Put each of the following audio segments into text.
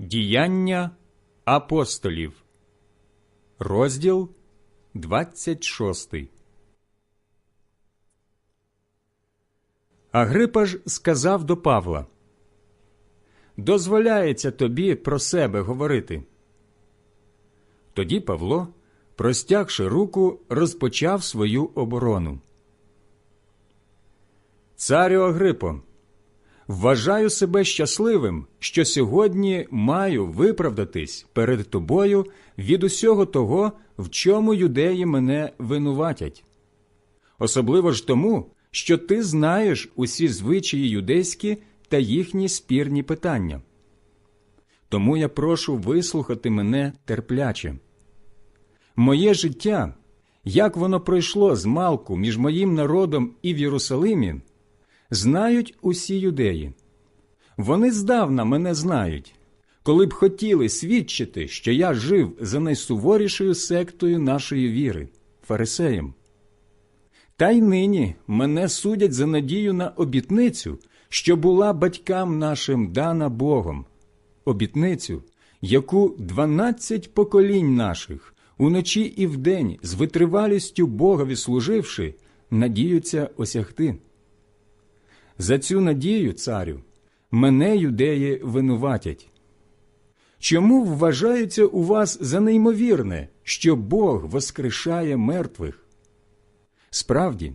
Діяння апостолів, розділ 26. Агрипа ж сказав до Павла Дозволяється тобі про себе говорити. Тоді Павло, простягши руку, розпочав свою оборону. Царю Агрипо, вважаю себе щасливим, що сьогодні маю виправдатись перед тобою від усього того, в чому юдеї мене винуватять. Особливо ж тому, що ти знаєш усі звичаї юдейські та їхні спірні питання. Тому я прошу вислухати мене терпляче. Моє життя, як воно пройшло з малку між моїм народом і в Єрусалимі, знають усі юдеї. Вони здавна мене знають, коли б хотіли свідчити, що я жив за найсуворішою сектою нашої віри фарисеєм. Та й нині мене судять за надію на обітницю, що була батькам нашим дана Богом, обітницю, яку дванадцять поколінь наших уночі і вдень з витривалістю Богові служивши, надіються осягти. За цю надію, царю, мене юдеї винуватять. Чому вважається у вас за неймовірне, що Бог воскрешає мертвих? Справді,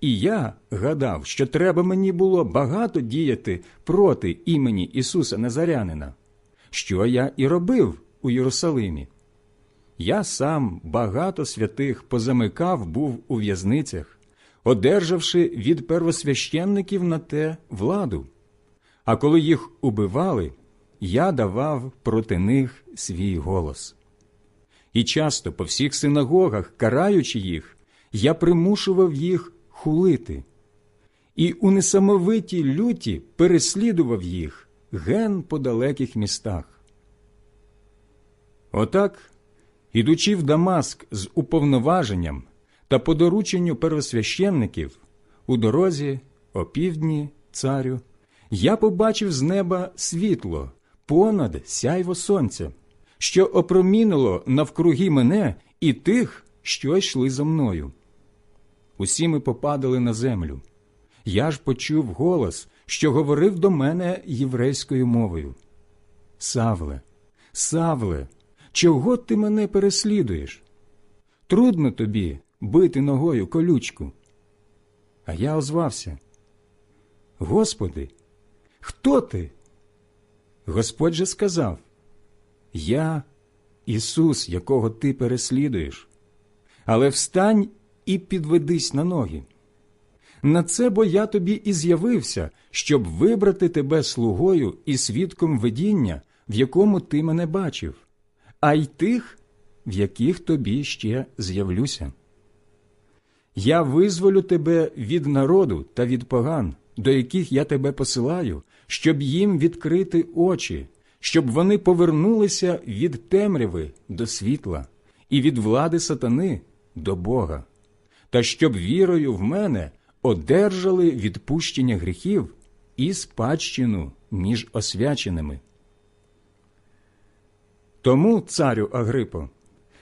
і я гадав, що треба мені було багато діяти проти імені Ісуса Назарянина, що я і робив у Єрусалимі. Я сам багато святих позамикав був у в'язницях, одержавши від первосвященників на те владу. А коли їх убивали, я давав проти них свій голос. І часто по всіх синагогах, караючи їх, я примушував їх хулити, і у несамовитій люті переслідував їх ген по далеких містах. Отак, ідучи в Дамаск з уповноваженням та по дорученню первосвященників, у дорозі, опівдні, царю, я побачив з неба світло понад сяйво сонця, що опромінило навкруги мене і тих, що йшли за мною. Усі ми попадали на землю. Я ж почув голос, що говорив до мене єврейською мовою. Савле, Савле, чого ти мене переслідуєш? Трудно тобі бити ногою колючку. А я озвався. Господи, хто ти? Господь же сказав Я Ісус, якого ти переслідуєш, але встань і підведись на ноги. На це бо я тобі і з'явився, щоб вибрати тебе слугою і свідком видіння, в якому ти мене бачив, а й тих, в яких тобі ще з'явлюся. Я визволю тебе від народу та від поган, до яких я тебе посилаю, щоб їм відкрити очі, щоб вони повернулися від темряви до світла і від влади сатани до Бога, та щоб вірою в мене одержали відпущення гріхів і спадщину між освяченими. Тому, царю Агрипо,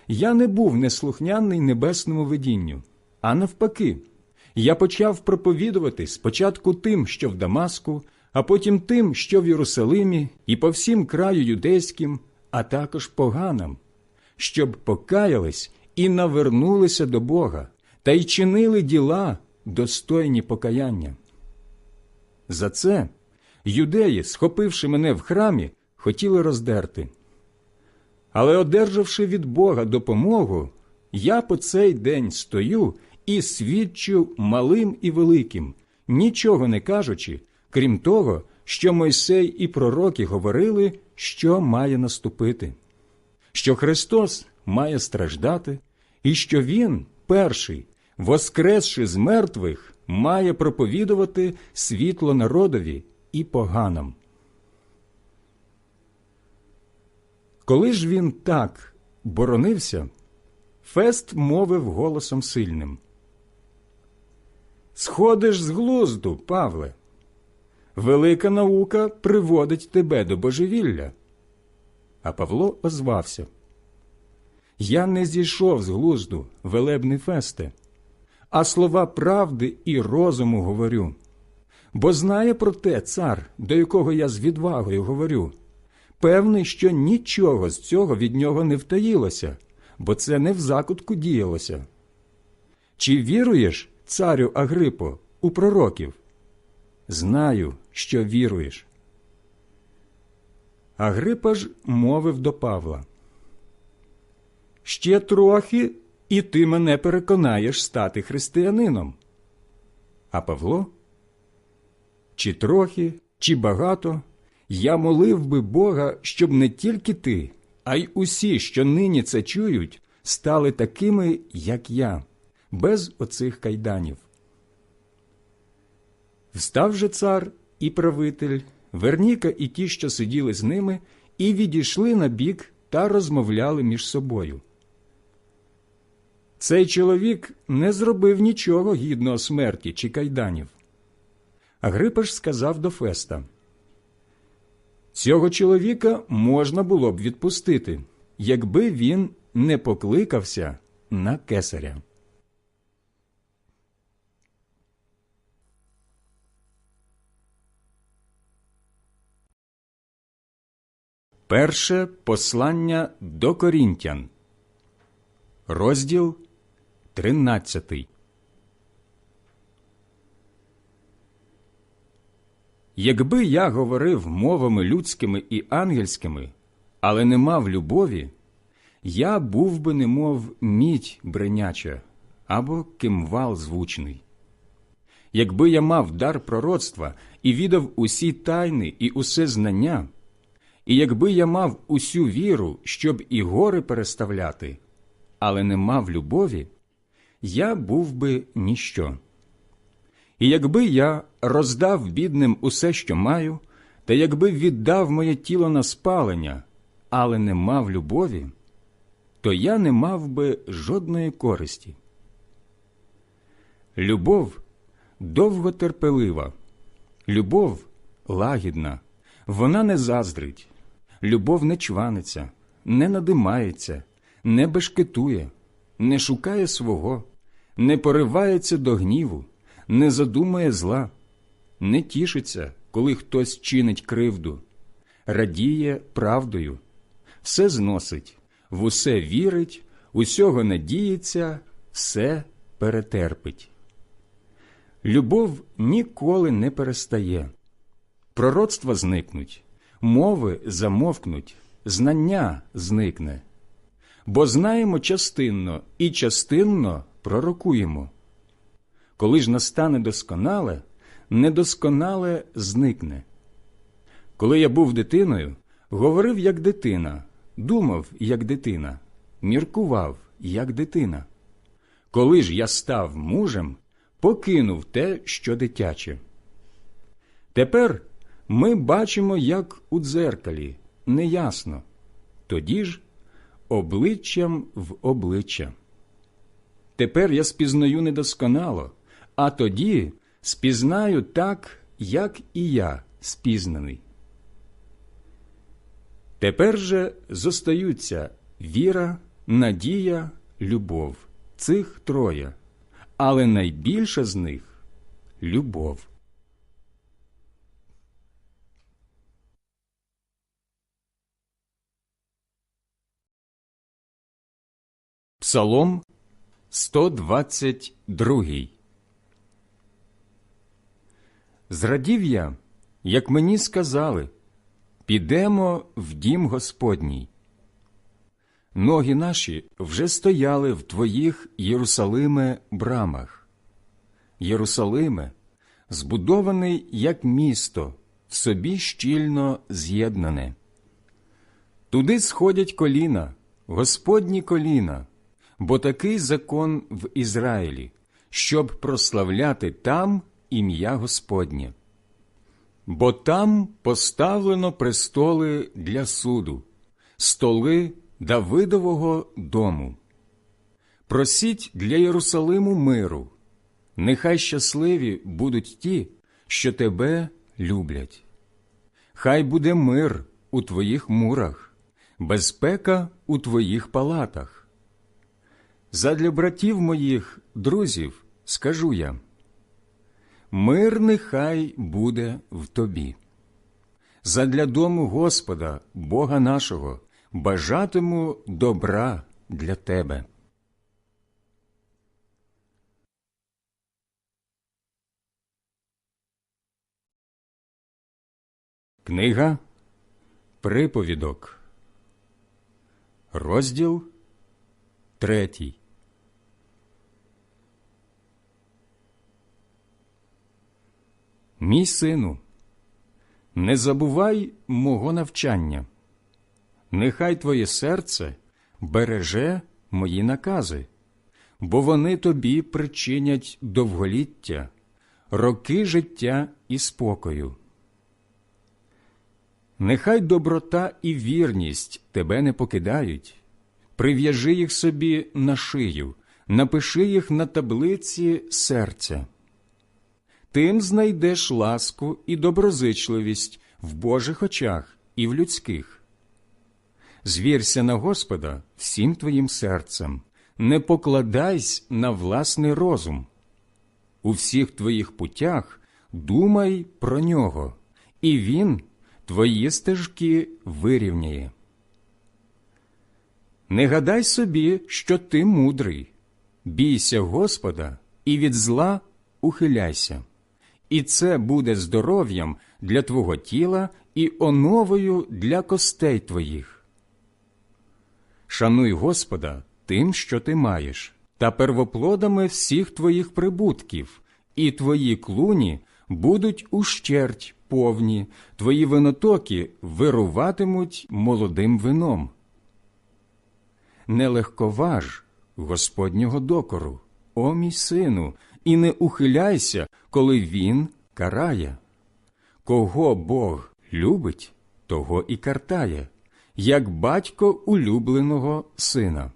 я не був неслухняний небесному видінню, а навпаки, я почав проповідувати спочатку тим, що в Дамаску, а потім тим, що в Єрусалимі, і по всім краю юдейським, а також поганам, щоб покаялись і навернулися до Бога та й чинили діла, достойні покаяння. За це юдеї, схопивши мене в храмі, хотіли роздерти. Але, одержавши від Бога допомогу, я по цей день стою і свідчу малим і великим, нічого не кажучи, крім того, що Мойсей і пророки говорили, що має наступити, що Христос має страждати, і що Він, перший, воскресши з мертвих, має проповідувати світло народові і поганам. Коли ж він так боронився, Фест мовив голосом сильним. Сходиш з глузду, Павле. Велика наука приводить тебе до божевілля. А Павло озвався Я не зійшов з глузду, велебний фесте, а слова правди і розуму говорю. Бо знає про те цар, до якого я з відвагою говорю, певний, що нічого з цього від нього не втаїлося, бо це не в закутку діялося. Чи віруєш, царю Агрипо, у пророків? Знаю, що віруєш. Агрипа ж мовив до Павла. Ще трохи, і ти мене переконаєш стати християнином. А Павло? Чи трохи, чи багато, я молив би Бога, щоб не тільки ти, а й усі, що нині це чують, стали такими, як я, без оцих кайданів. Встав же цар і правитель, Верніка і ті, що сиділи з ними, і відійшли на бік та розмовляли між собою. Цей чоловік не зробив нічого гідного смерті чи кайданів. Агрипа ж сказав до Феста Цього чоловіка можна було б відпустити, якби він не покликався на кесаря. Перше послання до Корінтян, розділ 13. Якби я говорив мовами людськими і ангельськими, але не мав любові, я був би немов мідь бреняча або кимвал звучний. Якби я мав дар пророцтва і відав усі тайни і усе знання, і якби я мав усю віру, щоб і гори переставляти, але не мав любові, я був би ніщо. І якби я роздав бідним усе, що маю, та якби віддав моє тіло на спалення, але не мав любові, то я не мав би жодної користі. Любов довготерпелива, любов лагідна, вона не заздрить, любов не чваниться, не надимається, не бешкетує, не шукає свого, не поривається до гніву, не задумає зла, не тішиться, коли хтось чинить кривду, радіє правдою, все зносить, в усе вірить, усього надіється, все перетерпить. Любов ніколи не перестає. Пророцтва зникнуть, мови замовкнуть, знання зникне. Бо знаємо частинно і частинно пророкуємо. Коли ж настане досконале, недосконале зникне. Коли я був дитиною, говорив як дитина, думав як дитина, міркував як дитина. Коли ж я став мужем, покинув те, що дитяче. Тепер ми бачимо, як у дзеркалі, неясно, тоді ж обличчям в обличчя. Тепер я спізнаю недосконало, а тоді спізнаю так, як і я спізнаний. Тепер же зостаються віра, надія, любов цих троє, але найбільша з них любов. Псалом 122 Зрадів я, як мені сказали, підемо в дім Господній. Ноги наші вже стояли в твоїх Єрусалиме брамах. Єрусалиме, збудований як місто, в собі щільно з'єднане. Туди сходять коліна, Господні коліна, бо такий закон в Ізраїлі, щоб прославляти там ім'я Господнє. Бо там поставлено престоли для суду, столи Давидового дому. Просіть для Єрусалиму миру, нехай щасливі будуть ті, що тебе люблять. Хай буде мир у твоїх мурах, безпека у твоїх палатах. Задля братів моїх, друзів, скажу я мир нехай буде в тобі. Задля дому Господа, Бога нашого, бажатиму добра для тебе. Книга Приповідок, розділ третій. Мій сину, не забувай мого навчання, нехай твоє серце береже мої накази, бо вони тобі причинять довголіття, роки життя і спокою. Нехай доброта і вірність тебе не покидають, прив'яжи їх собі на шию, напиши їх на таблиці серця. Тим знайдеш ласку і доброзичливість в Божих очах і в людських. Звірся на Господа всім твоїм серцем, не покладайся на власний розум. У всіх твоїх путях думай про нього, і він твої стежки вирівняє. Не гадай собі, що ти мудрий, бійся Господа і від зла ухиляйся, і це буде здоров'ям для твого тіла і оновою для костей твоїх. Шануй Господа тим, що ти маєш, та первоплодами всіх твоїх прибутків, і твої клуні будуть ущерть повні, твої винотоки вируватимуть молодим вином. Не легковаж Господнього докору, о мій сину, і не ухиляйся, коли він карає. Кого Бог любить, того і картає, як батько улюбленого сина.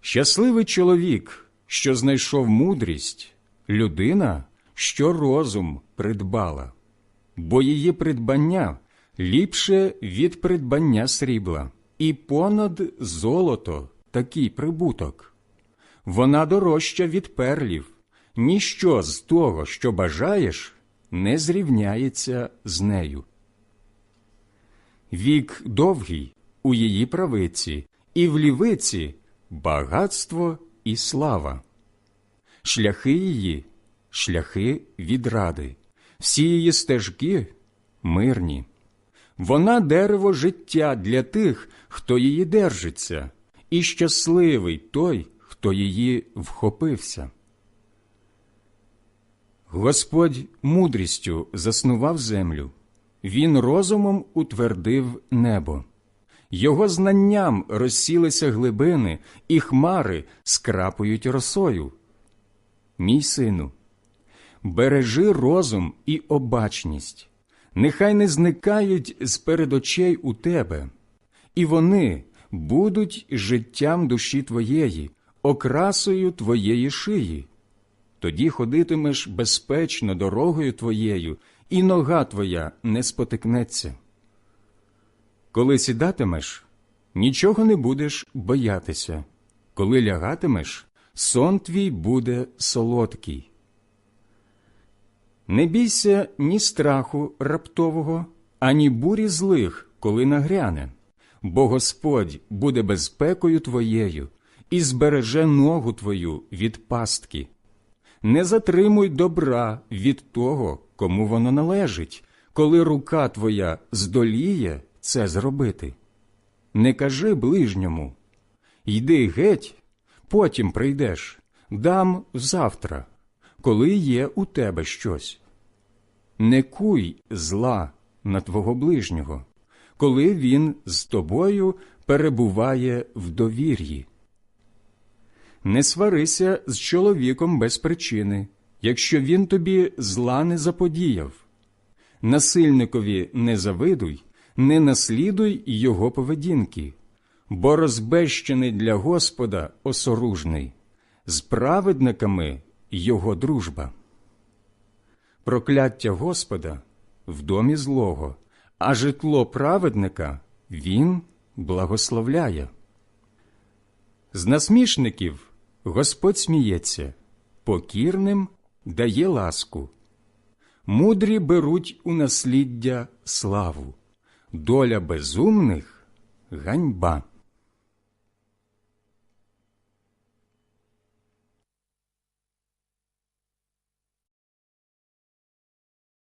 Щасливий чоловік, що знайшов мудрість, людина, що розум придбала, бо її придбання ліпше від придбання срібла, і понад золото такий прибуток. Вона дорожча від перлів, ніщо з того, що бажаєш, не зрівняється з нею. Вік довгий у її правиці, і в лівиці багатство і слава. Шляхи її шляхи відради, всі її стежки мирні. Вона дерево життя для тих, хто її держиться, і щасливий той, хто її вхопився. Господь мудрістю заснував землю, Він розумом утвердив небо. Його знанням розсілися глибини, і хмари скрапують росою. Мій сину, бережи розум і обачність, нехай не зникають з перед очей у тебе, і вони будуть життям душі твоєї, окрасою твоєї шиї. Тоді ходитимеш безпечно дорогою твоєю, і нога твоя не спотикнеться. Коли сідатимеш, нічого не будеш боятися, коли лягатимеш, сон твій буде солодкий. Не бійся ні страху раптового, ані бурі злих, коли нагряне, бо Господь буде безпекою твоєю і збереже ногу твою від пастки. Не затримуй добра від того, кому воно належить, коли рука твоя здоліє це зробити. Не кажи ближньому йди геть, потім прийдеш, дам завтра, коли є у тебе щось не куй зла на твого ближнього, коли він з тобою перебуває в довір'ї. Не сварися з чоловіком без причини, якщо він тобі зла не заподіяв. Насильникові не завидуй, не наслідуй його поведінки, бо розбещений для Господа осоружний, з праведниками його дружба прокляття Господа в домі злого, а житло праведника Він благословляє. З насмішників Господь сміється, покірним дає ласку. Мудрі беруть у насліддя славу, доля безумних ганьба.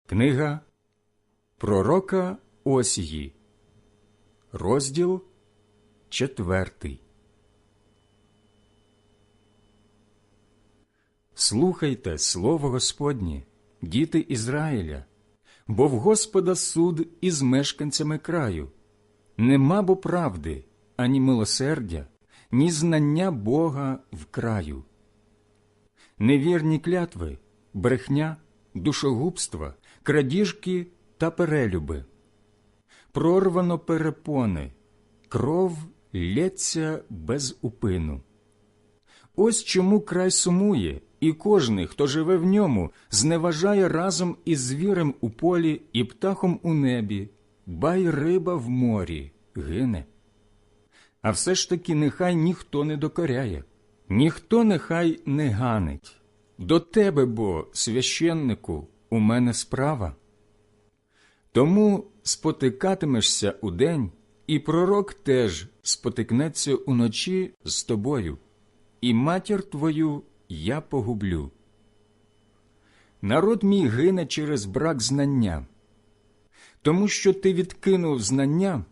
Книга Пророка Осії, розділ четвертий. Слухайте слово Господнє, діти Ізраїля, бо в Господа суд із мешканцями краю. Нема бо правди, ані милосердя, ні знання Бога в краю. Невірні клятви, брехня, душогубства, крадіжки та перелюби. Прорвано перепони, кров лється без упину. Ось чому край сумує, і кожний, хто живе в ньому, зневажає разом із звірем у полі і птахом у небі, ба й риба в морі гине. А все ж таки нехай ніхто не докоряє, ніхто нехай не ганить. До тебе бо, священнику, у мене справа. Тому спотикатимешся удень, і пророк теж спотикнеться уночі з тобою, і матір твою я погублю. Народ мій гине через брак знання. Тому що ти відкинув знання,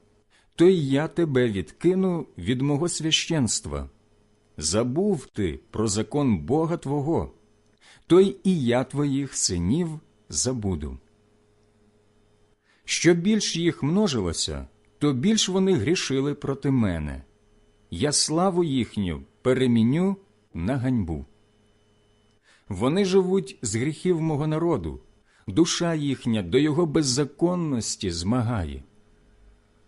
то й я тебе відкину від мого священства. Забув ти про закон Бога Твого, то й і я твоїх синів забуду. Що більш їх множилося, то більш вони грішили проти мене. Я славу їхню переміню на ганьбу. Вони живуть з гріхів мого народу, душа їхня до його беззаконності змагає.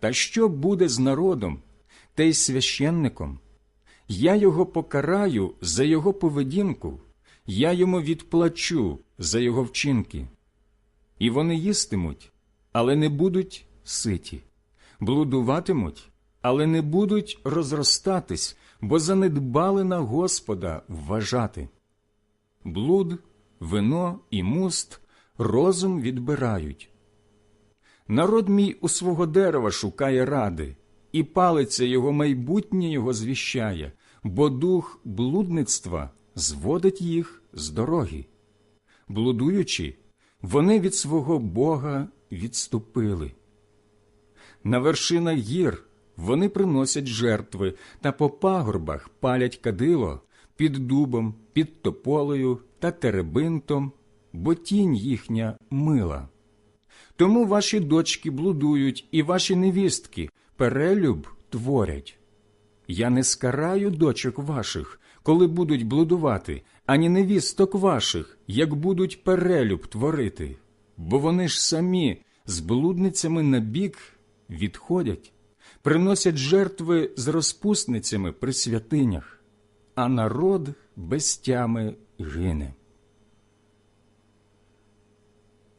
Та що буде з народом, та й священником? Я його покараю за його поведінку, я йому відплачу за його вчинки. І вони їстимуть, але не будуть ситі, блудуватимуть, але не будуть розростатись, бо занедбали на Господа вважати. Блуд, вино і муст розум відбирають. Народ мій у свого дерева шукає ради, і палиця його майбутнє його звіщає, бо дух блудництва зводить їх з дороги. Блудуючи, вони від свого Бога відступили. На вершинах гір вони приносять жертви та по пагорбах палять кадило під дубом, під тополею та теребинтом, бо тінь їхня мила. Тому ваші дочки блудують, і ваші невістки перелюб творять. Я не скараю дочок ваших, коли будуть блудувати, ані невісток ваших, як будуть перелюб творити, бо вони ж самі з блудницями на бік відходять, приносять жертви з розпусницями при святинях, а народ без тями гине.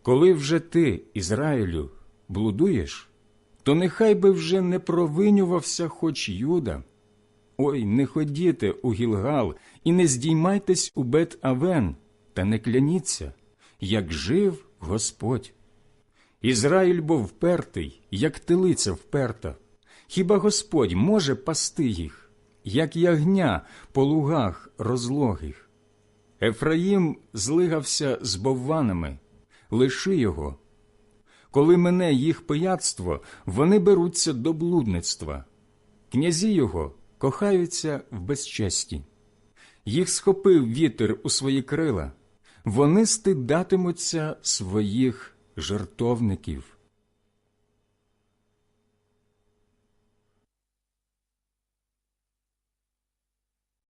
Коли вже ти, Ізраїлю, блудуєш, то нехай би вже не провинювався хоч Юда. Ой, не ходіте у Гілгал і не здіймайтесь у бет Авен, та не кляніться, як жив Господь. Ізраїль був впертий, як телиця вперта. Хіба Господь може пасти їх, як ягня по лугах розлогих? Ефраїм злигався з бовванами, лиши його. Коли мене їх пияцтво, вони беруться до блудництва. Князі його кохаються в безчесті. Їх схопив вітер у свої крила, вони стидатимуться своїх жертовників.